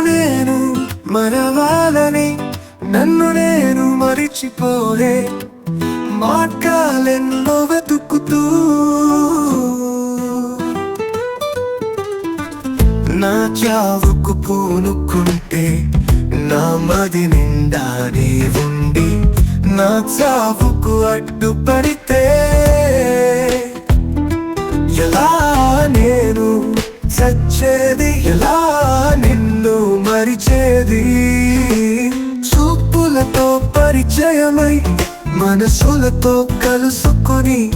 నేను మరవాలని నన్ను నేను మరిచిపోలే. మార్గాలెన్నో వెతుకుతూ. నా చావుకు పూనుకుంటే నా మది నిండా ఉండి నా చావుకు అడ్డుపడితే ఎలా నేను చచ్చేది ఎలా పరిచయమై మనసులతో కలుసుకొని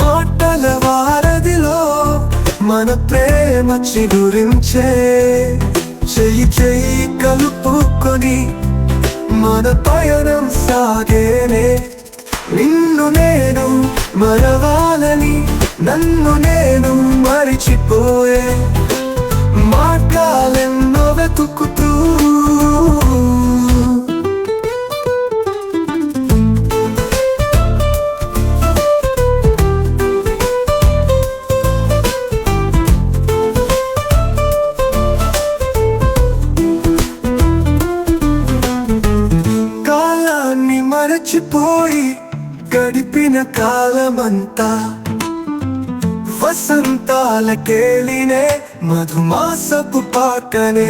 మాటల వారధిలో మన ప్రేమ చిగురించే చెయ్యి చెయ్యి కలుపుకొని మన పయనం సాగేనే. నిన్ను నేను మరవాలని నన్ను నేను మరిచిపోయే. మార్గాలెన్నో వెతుకు మరచిపోయి గడిపిన కాలమంతా వసంతాల కేళినే మధుమాసపు పాకనే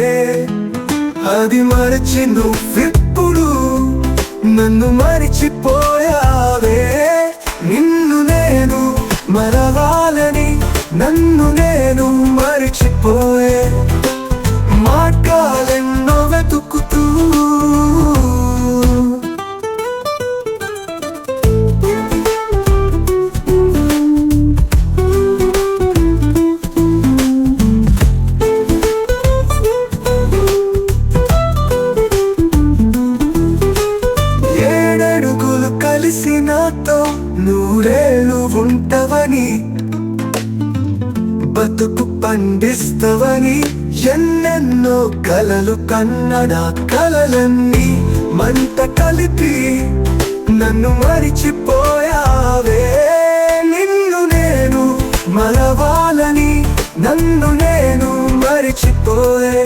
అది మరచి నువ్విప్పుడు నన్ను మరిచిపోయావే. నిన్ను నేను మరవాలని నన్ను నేను మరిచిపోయే. మార్గాలెన్నో వెతుకు కలిసి నాతో నూరేళ్ళు ఉంటవని బతుకు పండిస్తవని ఎన్నెన్నో కలలు కన్నడ కలలన్నీ మంట కలిపి నన్ను మరిచిపోయావే. నిన్ను నేను మరవాలని నన్ను నేను మరిచిపోయే